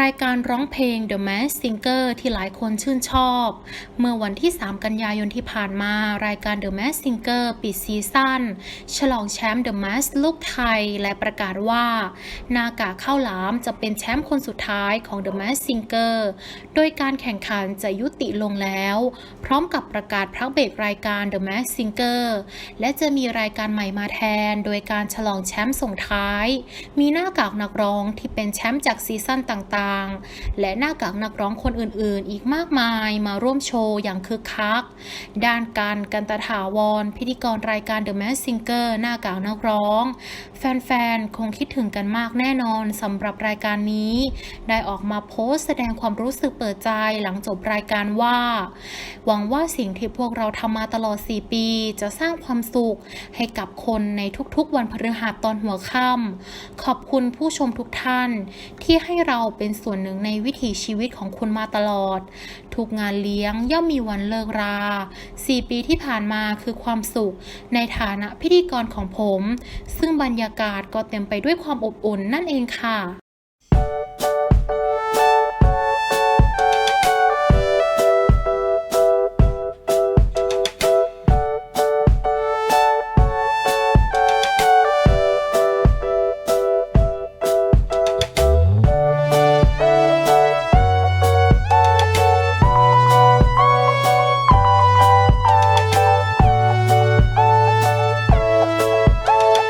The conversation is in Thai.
รายการร้องเพลง The Mask Singer ที่หลายคนชื่นชอบ เมื่อวันที่ 3 กันยายนที่ผ่านมา รายการ The Mask Singer ปิดซีซั่นฉลองแชมป์ The Mask ลูกไทย และประกาศว่า นากาข้าวหลามจะเป็นแชมป์คนสุดท้ายของ The Mask Singer โดยการแข่งขันจะยุติลงแล้ว พร้อมกับประกาศพักเบรกรายการ The Mask Singer และจะมีรายการใหม่มาแทน โดยการฉลองแชมป์ส่งท้าย มีหน้ากากนักร้องที่เป็นแชมป์จากซีซั่นต่างๆ และหน้ากากนักร้องคนอื่นๆ อีกมากมายมาร่วมโชว์อย่างคึกคัก ด้านการกันตถาวร พิธีกรรายการ The Mask Singer หน้ากากนักร้อง แฟนๆ คงคิดถึงกันมากแน่นอนสำหรับรายการนี้ ได้ออกมาโพสต์แสดงความรู้สึกเปิดใจหลังจบรายการว่า หวังว่าสิ่งที่พวกเราทำมาตลอด 4 ปี จะสร้างความสุขให้กับคนในทุกๆ วันพฤหัสตอนหัวค่ำขอบคุณผู้ชมทุกท่านที่ให้เราเป็นส่วนหนึ่งในวิถีชีวิตของคุณมาตลอด ทุกงานเลี้ยงย่อมมีวันเลิกรา 4 ปีที่ผ่านมาคือความสุข ในฐานะพิธีกรของผม ซึ่งบรรยากาศก็เต็มไปด้วยความอบอุ่นนั่นเองค่ะ